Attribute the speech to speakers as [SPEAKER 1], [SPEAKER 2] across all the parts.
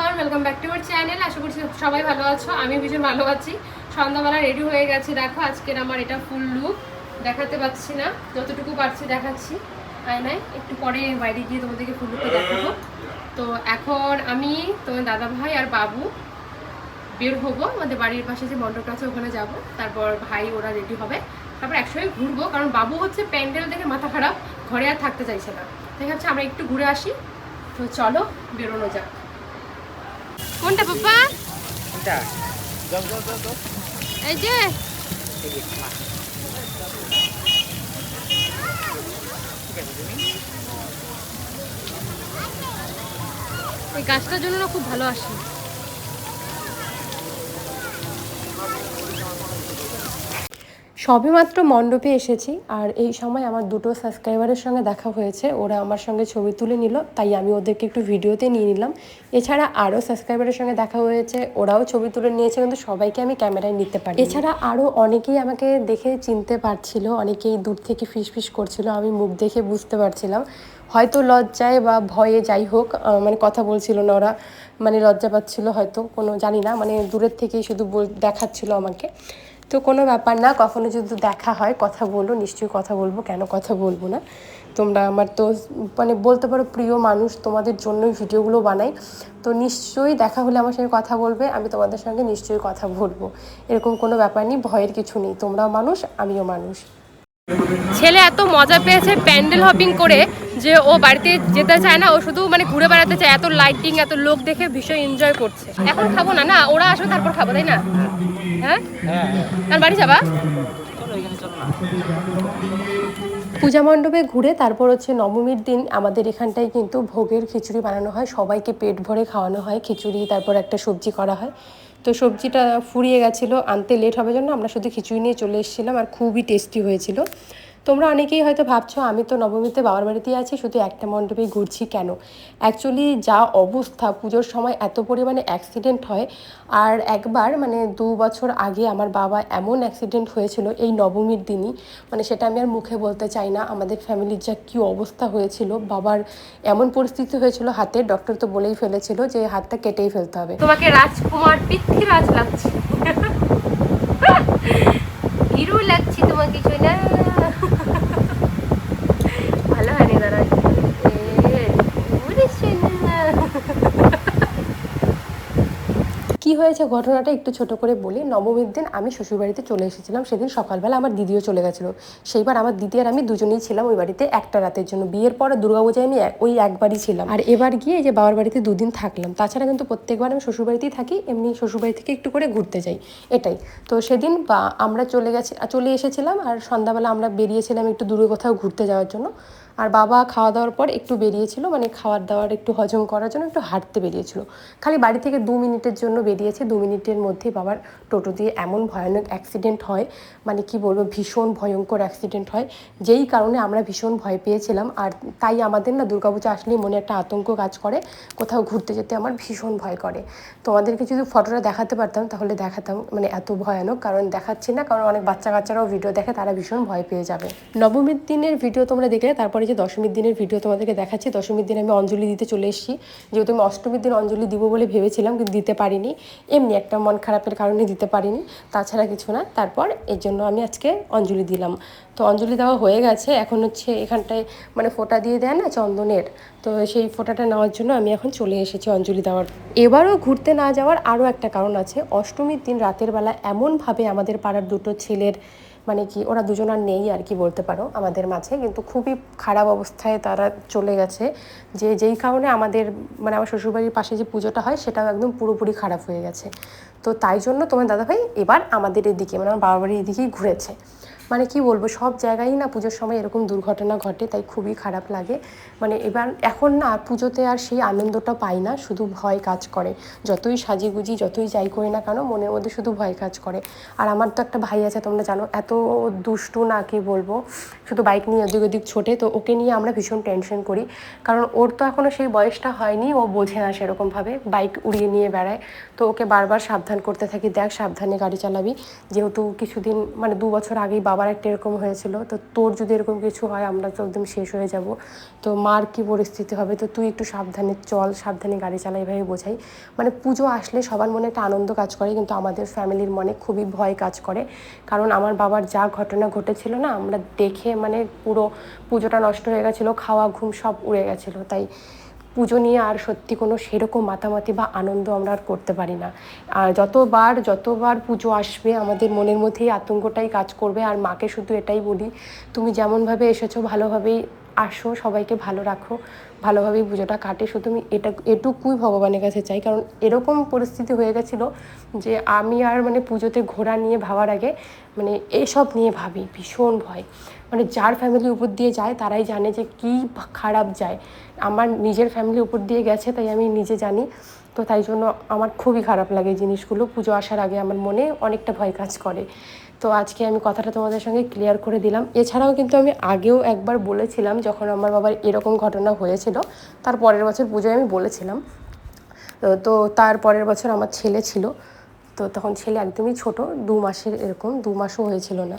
[SPEAKER 1] Everyone welcome back to our channel আশা করছি সবাই ভালো আছো। আমি ভীষণ ভালো আছি। সন্ধ্যাবেলা রেডি হয়ে গেছে। দেখো, আজকের আমার এটা ফুল লুক দেখাতে পাচ্ছি না। যতটুকু পারছি দেখাচ্ছি। আয়নায়। একটু পরে বাইরে গিয়ে তোমাদেরকে ফুল লুকটা দেখাবো। তো এখন আমি তোমার দাদা ভাই আর বাবু বের হব। আমাদের বাড়ির পাশে যে মণ্ডপটা আছে, ওখানে যাব। তারপর ভাই ওরা রেডি হবে। তারপর একসঙ্গে ঘুরবো। কারণ বাবু হচ্ছে প্যান্ডেল দেখে মাথা খারাপ। ঘরে আর থাকতে চাইছে না। ঠিক আছে আমরা একটু ঘুরে আসি। তো চলো, বেরোনো যাক। কোনটা পাপা?
[SPEAKER 2] কোনটা? যাও যাও যাও
[SPEAKER 1] এই যে।
[SPEAKER 2] এই
[SPEAKER 1] গাছটার জন্য না খুব ভালো আসে। সবেমাত্র মণ্ডপে এসেছি আর এই সময় আমার দুটো সাবস্ক্রাইবারের সঙ্গে দেখা হয়েছে। ওরা আমার সঙ্গে ছবি তুলে নিল, তাই আমি ওদেরকে একটু ভিডিওতে নিয়ে নিলাম। এছাড়া আরও সাবস্ক্রাইবারের সঙ্গে দেখা হয়েছে, ওরাও ছবি তুলে নিয়েছে, কিন্তু সবাইকে আমি ক্যামেরায় নিতে পারি এছাড়া আরও অনেকেই আমাকে দেখে চিনতে পারছিল, অনেকেই দূর থেকে ফিস ফিস করছিল, আমি মুখ দেখে বুঝতে পারছিলাম। হয়তো লজ্জায় বা ভয়ে যাই হোক মানে কথা বলছিল না ওরা মানে লজ্জা পাচ্ছিল হয়তো, কোনো জানি না মানে দূরের থেকেই শুধু দেখাচ্ছিল আমাকে। তো কোনো ব্যাপার না, কখনো যদি দেখা হয়, কথা বলো নিশ্চয়ই কথা বলব। কেন কথা বলব না? তোমরা আমার তো মানে বলতে পারো প্রিয় মানুষ, তোমাদের জন্যই ভিডিওগুলো বানাই। তো নিশ্চয়ই দেখা হলে আমার সঙ্গে কথা বলবে, আমি তোমাদের সঙ্গে নিশ্চয়ই কথা বলব। এরকম কোনো ব্যাপার নেই, ভয়ের কিছু নেই। তোমরাও মানুষ, আমিও মানুষ। ছেলে এত মজা পেয়েছে প্যান্ডেল হপিং করে যে ও বাড়িতে যেতে চায় না, ও শুধু মানে ঘুরে বেড়াতে চায়। এত লাইটিং এত লোক দেখে ভীষণ এনজয় করছে। এখন খাব না না, ওরা আসবে তারপর খাব, তাই না? হ্যাঁ? আর বাড়ি যাবা? পূজা মণ্ডপে ঘুরে তারপর হচ্ছে নবমীর দিন আমাদের এখানটায় কিন্তু ভোগের খিচুড়ি বানানো হয়। সবাইকে পেট ভরে খাওয়ানো হয়, খিচুড়ি, তারপর একটা সবজি করা হয়। তো সবজিটা ফুরিয়ে গেছিল, আনতে লেট হবে জন্য আমরা শুধু খিচুড়ি নিয়ে চলে এসেছিলাম আর খুবই টেস্টি হয়েছিল। তোমরা অনেকেই হয়তো ভাবছ, আমি তো নবমীতে বাবার বাড়িতেই আছি, শুধু একটা মণ্ডপেই ঘুরছি কেন? অ্যাকচুয়ালি যা অবস্থা, পুজোর সময় এত পরিমাণে অ্যাক্সিডেন্ট হয়। আর একবার মানে দু বছর আগে আমার বাবা এমন অ্যাক্সিডেন্ট হয়েছিল এই নবমীর দিনই মানে সেটা আমি আর মুখে বলতে চাই না, আমাদের ফ্যামিলির যা কী অবস্থা হয়েছিল, বাবার এমন পরিস্থিতি হয়েছিল, হাতে ডক্টর তো বলেই ফেলেছিল যে হাতটা কেটেই ফেলতে হবে। তোমাকে রাজকুমার পৃথ্বীরাজ লাগছে। হিরো লাগছে তোমাকে সোনা ভালো হয়নি দাঁড়া এ, ওরে সোনা। কি হয়েছে ঘটনাটা একটু ছোট করে বলি। নবমীর দিন আমি শ্বশুরবাড়িতে চলে এসেছিলাম। সেদিন সকালবেলা আমার দিদিও চলে গেছিল। সেইবার আমার দিদি আর আমি দুজনেই ছিলাম ওই বাড়িতে একটা রাতের জন্য। বিয়ের পরে দুর্গাপূজায় আমি ওই একবারই ছিলাম। আর এবার গিয়ে যে বাবার বাড়িতে দুদিন থাকলাম। তাছাড়া কিন্তু প্রত্যেকবার আমি শ্বশুরবাড়িতেই থাকি, এমনি শ্বশুরবাড়ি থেকে একটু করে ঘুরতে যাই। এটাই। তো সেদিন বা, আমরা চলে গেছি চলে এসেছিলাম আর সন্ধ্যাবেলা আমরা বেরিয়েছিলাম একটু দূরে কোথাও ঘুরতে যাওয়ার জন্য। আর বাবা খাওয়া দাওয়ার পর একটু বেরিয়েছিল মানে খাওয়ার দাওয়ার একটু হজম করার জন্য একটু হাঁটতে বেরিয়েছিল। খালি বাড়ি থেকে দু মিনিটের জন্য বেরিয়েছে, দু মিনিটের মধ্যে বাবার টোটো দিয়ে এমন ভয়ানক অ্যাক্সিডেন্ট হয় মানে কি বলব, ভীষণ ভয়ঙ্কর অ্যাক্সিডেন্ট হয়, যেই কারণে আমরা ভীষণ ভয় পেয়েছিলাম। আর তাই আমাদের না দুর্গাপূজা আসলেই মনে একটা আতঙ্ক কাজ করে, কোথাও ঘুরতে যেতে আমার ভীষণ ভয় করে। তোমাদেরকে যদি ফটোটা দেখাতে পারতাম, তাহলে দেখাতাম মানে এত ভয়ানক, কারণ দেখাচ্ছি না, কারণ অনেক বাচ্চা কাচ্চারাও ভিডিও দেখে, তারা ভীষণ ভয় পেয়ে যাবে। নবমীর দিনের ভিডিও তোমরা দেখলে, তারপরে যে দশমীর দিনের ভিডিও তোমাদেরকে দেখাচ্ছি। দশমীর দিন আমি অঞ্জলি দিতে চলে এসেছি। যেহেতু আমি অষ্টমীর দিন অঞ্জলি দিব বলে ভেবেছিলাম, কিন্তু দিতে পারিনি। এমনি একটা মন খারাপের কারণে দিতে পারিনি, তাছাড়া কিছু না। তারপর এর জন্য আমি আজকে অঞ্জলি দিলাম। তো অঞ্জলি দেওয়া হয়ে গেছে। এখন হচ্ছে এখানটায় মানে ফোঁটা দিয়ে দেয় না চন্দনের? তো সেই ফোঁটাটা নেওয়ার জন্য আমি এখন চলে এসেছি অঞ্জলি দেওয়ার। এবারও ঘুরতে না যাওয়ার আরও একটা কারণ আছে। অষ্টমীর দিন রাতের বেলা এমনভাবে আমাদের পাড়ার দুটো ছেলের মানে কি, ওরা দুজন আর নেই আর কি বলতে পারো আমাদের মাঝে, কিন্তু খুবই খারাপ অবস্থায় তারা চলে গেছে। যে যেই কারণে আমাদের মানে আমার শ্বশুরবাড়ির পাশে যে পুজোটা হয়, সেটাও একদম পুরোপুরি খারাপ হয়ে গেছে। তো তাই জন্য তোমার দাদাভাই এবার আমাদের এদিকে মানে আমার বাবার বাড়ির এদিকেই ঘুরেছে। মানে কি বলব, সব জায়গায়ই না পুজোর সময় এরকম দুর্ঘটনা ঘটে, তাই খুবই খারাপ লাগে। মানে এবার, এখন না আর পুজোতে আর সেই আনন্দটা পাই না, শুধু ভয় কাজ করে। যতই সাজিগুজি, যতই যাই করি না কেন, মনের মধ্যে শুধু ভয় কাজ করে। আর আমার তো একটা ভাই আছে, তোমরা জানো, এত দুষ্টু না কি বলব, শুধু বাইক নিয়ে ওদিক ওদিক ছোটে, তো ওকে নিয়ে আমরা ভীষণ টেনশন করি। কারণ ওর তো এখনও সেই বয়সটা হয়নি, ও বোঝে না সেরকমভাবে, বাইক উড়িয়ে নিয়ে বেড়ায়। তো ওকে বারবার সাবধান করতে থাকি, দেখ সাবধানে গাড়ি চালাবি। যেহেতু কিছুদিন মানে দু বছর আগেই বাবা বাবার একটা এরকম হয়েছিল। তো তোর যদি এরকম কিছু হয়, আমরা তো একদম শেষ হয়ে যাব। তো মার কি পরিস্থিতি হবে? তো তুই একটু সাবধানে চল, সাবধানে গাড়ি চালা এভাবে বোঝাই। মানে পুজো আসলে সবার মনে একটা আনন্দ কাজ করে, কিন্তু আমাদের ফ্যামিলির মনে খুবই ভয় কাজ করে। কারণ আমার বাবার যা ঘটনা ঘটেছিল না, আমরা দেখে মানে পুরো পুজোটা নষ্ট হয়ে গেছিল, খাওয়া, ঘুম সব উড়ে গেছিল। তাই পুজো নিয়ে আর সত্যি কোনো সেরকম মাতামাতি বা আনন্দ আমরা আর করতে পারি না। আর যতবার যতবার পুজো আসবে, আমাদের মনের মধ্যেই আতঙ্কটাই কাজ করবে। আর মাকে শুধু এটাই বলি, তুমি যেমনভাবে এসেছ, ভালোভাবেই আসো, সবাইকে ভালো রাখো। ভালোভাবেই পুজোটা কাটে। শুধু আমি এটা, এটুকুই ভগবানের কাছে চাই। কারণ এরকম পরিস্থিতি হয়ে গেছিল যে আমি আর মানে পুজোতে ঘোরা নিয়ে ভাবার আগে মানে এসব নিয়ে ভাবি, ভীষণ ভয়। মানে যার ফ্যামিলির উপর দিয়ে যায়, তারাই জানে যে কী খারাপ যায়। আমার নিজের ফ্যামিলির উপর দিয়ে গেছে, তাই আমি নিজে জানি। তো তাই জন্য আমার খুবই খারাপ লাগে জিনিসগুলো। পুজো আসার আগে আমার মনে অনেকটা ভয় কাজ করে। তো আজকে আমি কথাটা তোমাদের সঙ্গে ক্লিয়ার করে দিলাম। এছাড়াও কিন্তু আমি আগেও একবার বলেছিলাম, যখন আমার বাবার এরকম ঘটনা হয়েছিল, তার পরের বছর পুজোয় আমি বলেছিলাম। তো- তার পরের বছর আমার ছেলে ছিল। তো তখন ছেলে একদমই ছোট, দু মাসের এরকম, দু মাসও হয়েছিল না।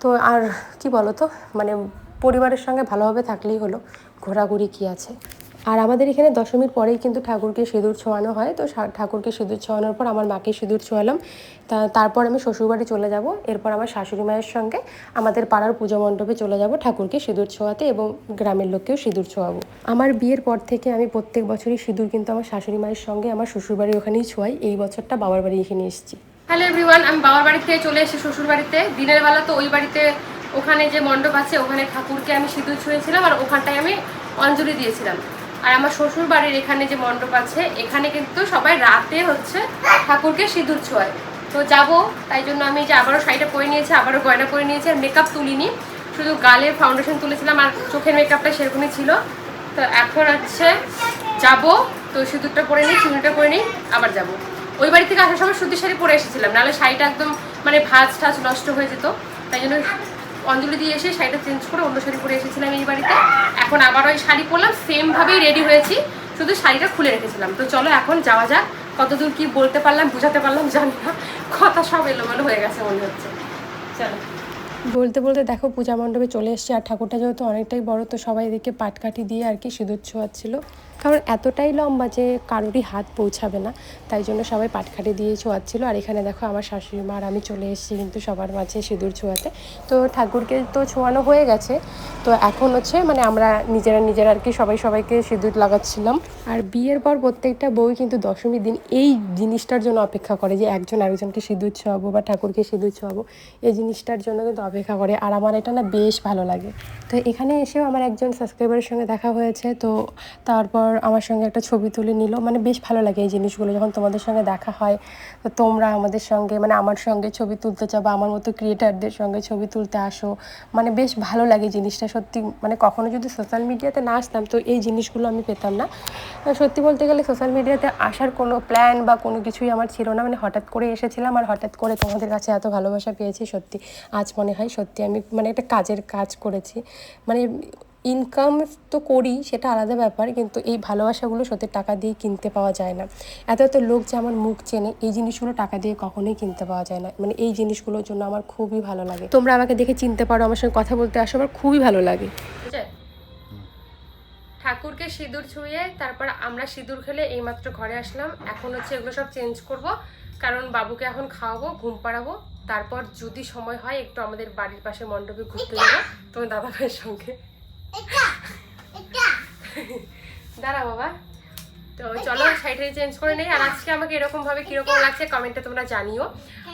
[SPEAKER 1] তো আর কি বলো তো মানে পরিবারের সঙ্গে ভালোভাবে থাকলেই হলো, ঘোরাঘুরি কি আছে। আর আমাদের এখানে দশমীর পরেই কিন্তু ঠাকুরকে সিঁদুর ছোঁয়ানো হয়। তো ঠাকুরকে সিঁদুর ছোঁয়ানোর পর আমার মাকে সিঁদুর ছোঁয়ালাম। তা তারপর আমি শ্বশুরবাড়ি চলে যাব। এরপর আমার শাশুড়ি মায়ের সঙ্গে আমাদের পাড়ার পুজো মণ্ডপে চলে যাব ঠাকুরকে সিঁদুর ছোঁয়াতে এবং গ্রামের লোককেও সিঁদুর ছোঁয়াবো। আমার বিয়ের পর থেকে আমি প্রত্যেক বছরই সিঁদুর কিন্তু আমার শাশুড়ি মায়ের সঙ্গে আমার শ্বশুরবাড়ি ওখানেই ছোঁয়াই। এই বছরটা বাবার বাড়ি এখানে এসেছি।
[SPEAKER 3] হ্যালো এভরিওয়ান, আমি বাবার বাড়ি থেকে চলে এসেছি শ্বশুর বাড়িতে দিনের বেলা তো ওই বাড়িতে ওখানে যে মণ্ডপ আছে, ওখানে ঠাকুরকে আমি সিঁদুর ছুঁয়েছিলাম আর ওখানটায় আমি অঞ্জলি দিয়েছিলাম। আর আমার শ্বশুর বাড়ির এখানে যে মণ্ডপ আছে, এখানে কিন্তু সবাই রাতে হচ্ছে ঠাকুরকে সিঁদুর ছোঁয়ায়। তো যাব, তাই জন্য আমি যে আবারও শাড়িটা পরে নিয়েছি, আবারও গয়না পরে নিয়েছি আর মেকআপ তুলিনি। শুধু গালের ফাউন্ডেশন তুলেছিলাম আর চোখের মেকআপটা সেরকমই ছিল। তো এখন হচ্ছে যাব, তো সিঁদুরটা পরে নিই চুনিটা পরে নিই, আবার যাব। ওই বাড়ি থেকে আসার সময় সুতির শাড়ি পরে এসেছিলাম, নাহলে শাড়িটা একদম মানে ভাঁজ টাজ নষ্ট হয়ে যেত। তাই জন্য অঞ্জলি দিয়ে এসে শাড়িটা চেঞ্জ করে অন্য শাড়ি পরে এসেছিলাম এই বাড়িতে। এখন আবার ওই শাড়ি পরলাম সেমভাবেই রেডি হয়েছি, শুধু শাড়িটা খুলে রেখেছিলাম। তো চলো এখন যাওয়া যাক, কতদূর কি বলতে পারলাম, বুঝাতে পারলাম, জানি না। কথা সব এলোমেলো হয়ে গেছে মনে হচ্ছে। চলো।
[SPEAKER 1] বলতে বলতে দেখো, পূজা মণ্ডপে চলে এসেছি আর ঠাকুরটা যেহেতু অনেকটাই বড়, তো সবাই এদিকে পাটকাঠি দিয়ে আর কি সিঁদুর ছোঁয়াচ্ছিল। কারণ এতটাই লম্বা যে কারোরই হাত পৌঁছাবে না। তাই জন্য সবাই পাটকাঠি দিয়ে ছোঁয়াচ্ছিল। আর এখানে দেখো আমার শাশুড়ি মা আর আমি চলে এসেছি কিন্তু সবার মাঝে সিঁদুর ছোঁয়াতে। তো ঠাকুরকে তো ছোঁয়ানো হয়ে গেছে। তো এখন হচ্ছে মানে আমরা নিজেরা নিজেরা আর কি সবাই সবাইকে সিঁদুর লাগাচ্ছিলাম। আর বিয়ের পর প্রত্যেকটা বউ কিন্তু দশমীর দিন এই জিনিসটার জন্য অপেক্ষা করে যে একজন আরেকজনকে সিঁদুর ছোঁয়াবো বা ঠাকুরকে সিঁদুর ছোঁয়াবো, এই জিনিসটার জন্য কিন্তু অপেক্ষা করে। আর আমার এটা না বেশ ভালো লাগে। তো এখানে এসেও আমার একজন সাবস্ক্রাইবারের সঙ্গে দেখা হয়েছে। তো তারপর আমার সঙ্গে একটা ছবি তুলে নিল। মানে বেশ ভালো লাগে এই জিনিসগুলো যখন তোমাদের সঙ্গে দেখা হয়। তো তোমরা আমাদের সঙ্গে মানে আমার সঙ্গে ছবি তুলতে চাও বা আমার মতো ক্রিয়েটারদের সঙ্গে ছবি তুলতে আসো মানে বেশ ভালো লাগে জিনিসটা সত্যি। মানে কখনো যদি সোশ্যাল মিডিয়াতে না আসতাম তো এই জিনিসগুলো আমি পেতাম না। সত্যি বলতে গেলে সোশ্যাল মিডিয়াতে আসার কোনো প্ল্যান বা কোনো কিছুই আমার ছিল না। মানে হঠাৎ করে এসেছিলাম আর হঠাৎ করে তোমাদের কাছে এত ভালোবাসা পেয়েছি সত্যি। আজ মনে হয় সত্যি আমি মানে একটা কাজের কাজ করেছি। মানে ইনকাম তো করি, সেটা আলাদা ব্যাপার, কিন্তু এই ভালোবাসাগুলো সত্যি টাকা দিয়ে কিনতে পাওয়া যায় না। এত এত লোক যে আমার মুখ চেনে, এই জিনিসগুলো টাকা দিয়ে কখনোই কিনতে পাওয়া যায় না। মানে এই জিনিসগুলোর জন্য আমার খুবই ভালো লাগে। তোমরা আমাকে দেখে চিনতে পারো, আমার সঙ্গে কথা বলতে আসো, আমার খুবই ভালো লাগে।
[SPEAKER 3] ঠাকুরকে সিঁদুর ছুঁয়ে, তারপর আমরা সিঁদুর খেলে এইমাত্র ঘরে আসলাম। এখন হচ্ছে এগুলো সব চেঞ্জ করব। কারণ বাবুকে এখন খাওয়াবো, ঘুম পাড়াবো। তারপর যদি সময় হয়, একটু আমাদের বাড়ির পাশে মণ্ডপে ঘুরতে যাব। তোমার দাদা ভাইয়ের সঙ্গে। দাঁড়া বাবা। তো চলো সাইডে চেঞ্জ করে নেই। আর আজকে আমাকে এরকম ভাবে কীরকম লাগছে কমেন্টে তোমরা জানিও।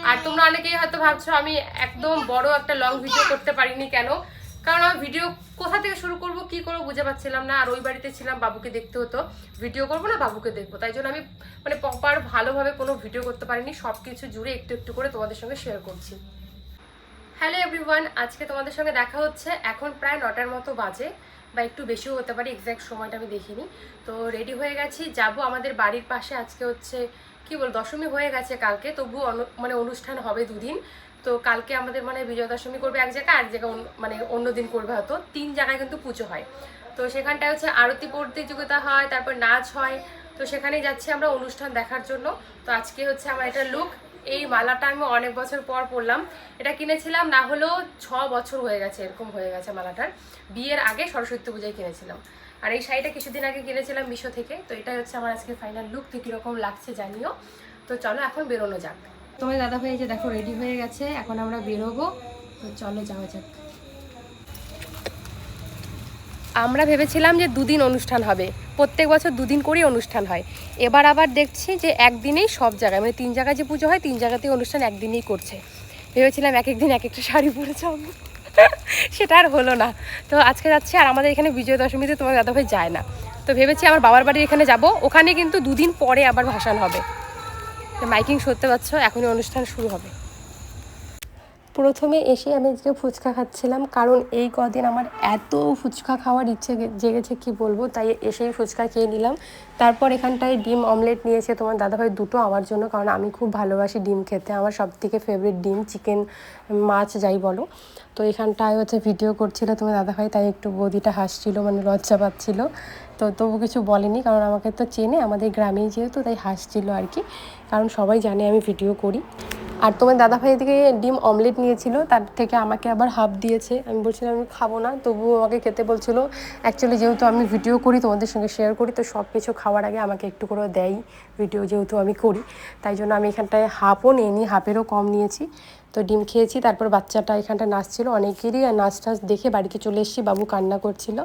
[SPEAKER 3] আর তোমরা অনেকেই হয়তো ভাবছ আমি একদম বড় একটা লং ভিডিও করতে পারিনি কেন? কারণ আমার ভিডিও কোথা থেকে শুরু করব কি করব বুঝে পাচ্ছিলাম না। আর ওই বাড়িতে ছিলাম বাবুকে দেখতে হতো। ভিডিও করব না বাবুকে দেখব। তাই জন্য আমি মানে প্রপার ভালোভাবে কোনো ভিডিও করতে পারিনি। সব কিছু জুড়ে একটু একটু করে তোমাদের সঙ্গে শেয়ার করছি। হ্যালো এভরিওয়ান আজকে তোমাদের সঙ্গে দেখা হচ্ছে এখন প্রায় নটার মতো বাজে, বা একটু বেশিও হতে পারে এক্স্যাক্ট সময়টা আমি দেখিনি। তো রেডি হয়ে গেছি, যাব আমাদের বাড়ির পাশে, আজকে হচ্ছে, কি বল, দশমী হয়ে গেছে কালকে তবু মানে অনুষ্ঠান হবে দুদিন। তো কালকে আমাদের মানে বিজয়া দশমী করবে এক জায়গায় এক জায়গায় মানে অন্য দিন করবে হয়তো, তিন জায়গায় কিন্তু পুজো হয়। তো সেখানটায় হচ্ছে আরতি প্রতিযোগিতা হয়, তারপর নাচ হয়, তো সেখানেই যাচ্ছি আমরা অনুষ্ঠান দেখার জন্য। তো আজকে হচ্ছে আমার এটা লুক এই মালাটা আমি অনেক বছর পর পরলাম। এটা কিনেছিলাম, না হলেও ছ বছর হয়ে গেছে, এরকম হয়ে গেছে মালাটার। বিয়ের আগে সরস্বতী পূজায় কিনেছিলাম। আর এই শাড়িটা কিছুদিন আগে কিনেছিলাম মিশো থেকে, তো এটাই হচ্ছে আমার আজকে ফাইনাল লুক তো কীরকম লাগছে জানিও। তো চলো এখন বেরোনো যাক। তোমার দাদা ভাই যে দেখো রেডি হয়ে গেছে, এখন আমরা বেরোবো। তো চলো যাওয়া যাক। আমরা ভেবেছিলাম যে দুদিন অনুষ্ঠান হবে। প্রত্যেক বছর দুদিন করেই অনুষ্ঠান হয়। এবার আবার দেখছি যে একদিনেই সব জায়গায় মানে তিন জায়গায় যে পুজো হয়, তিন জায়গাতেই অনুষ্ঠান একদিনেই করছে। ভেবেছিলাম এক এক দিন এক একটা শাড়ি পরে যাব। সেটা আর হলো না। তো আজকে যাচ্ছে, আর আমাদের এখানে বিজয় দশমীতে তোমার দাদাভাই যায় না। তো ভেবেছি আমার বাবার বাড়ির এখানে যাব। ওখানে কিন্তু দুদিন পরে আবার ভাসান হবে। মাইকিং শুনতে পাচ্ছ এখনই অনুষ্ঠান শুরু হবে।
[SPEAKER 1] প্রথমে এসে আমি আজকে ফুচকা খাচ্ছিলাম, কারণ এই কদিন আমার এত ফুচকা খাওয়ার ইচ্ছে জেগেছে, কি বলব? তাই এসেই ফুচকা খেয়ে নিলাম। তারপর এখানটায় ডিম অমলেট নিয়েছে তোমার দাদাভাই, দুটো আমার জন্য, কারণ আমি খুব ভালোবাসি ডিম খেতে। আমার সব থেকে ফেভারিট ডিম চিকেন মাছ, যাই বলো। তো এখানটায় হচ্ছে ভিডিও করছিল তোমার দাদাভাই, তাই একটু বদিটা হাসছিল মানে লজ্জা পাচ্ছিল। তো তবু কিছু বলেনি, কারণ আমাকে তো চেনে, আমাদের গ্রামেই যেহেতু, তাই হাসছিল আর কি। কারণ সবাই জানে আমি ভিডিও করি। আর তোমার দাদাভাই থেকে ডিম অমলেট নিয়েছিল, তার থেকে আমাকে আবার হাফ দিয়েছে। আমি বলছিলাম, আমি খাব না। তবুও আমাকে খেতে বলছিল অ্যাকচুয়ালি যেহেতু আমি ভিডিও করি, তোমাদের সঙ্গে শেয়ার করি, তো সব কিছু খাওয়ার আগে আমাকে একটু করে দেয়। ভিডিও যেহেতু আমি করি, তাই জন্য আমি এখানটায় হাফও নিয়ে নিই হাফেরও কম নিয়েছি। তো ডিম খেয়েছি তারপর বাচ্চাটা এখানটা নাচছিল অনেকেরই আর নাচ টাচ দেখে বাড়িতে চলে এসেছি বাবু কান্না করছিল।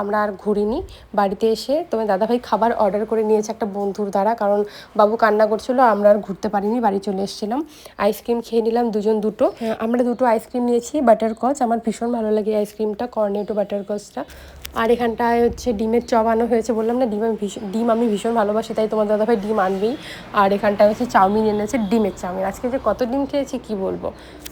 [SPEAKER 1] আমরা আর ঘুরিনি বাড়িতে এসে। তোমার দাদাভাই খাবার অর্ডার করে নিয়েছে একটা বন্ধুর দ্বারা কারণ বাবু কান্না করছিল আমরা আর ঘুরতে পারিনি বাড়ি চলে এসেছিলাম। আইসক্রিম খেয়ে নিলাম দুজন দুটো। হ্যাঁ, আমরা দুটো আইসক্রিম নিয়েছি বাটার কচ আমার ভীষণ ভালো লাগে আইসক্রিমটা কর্নেটো বাটার কচটা আর এখানটায় হচ্ছে ডিমের চপ আনো হয়েছে বললাম না ডিম আমি ভীষণ ডিম আমি ভীষণ ভালোবাসি তাই তোমার দাদাভাই ডিম আনবেই। আর এখানটায় হচ্ছে চাউমিন এনেছে ডিমের চাউমিন। আজকে যে কত ডিম খেয়েছি কি বলব? people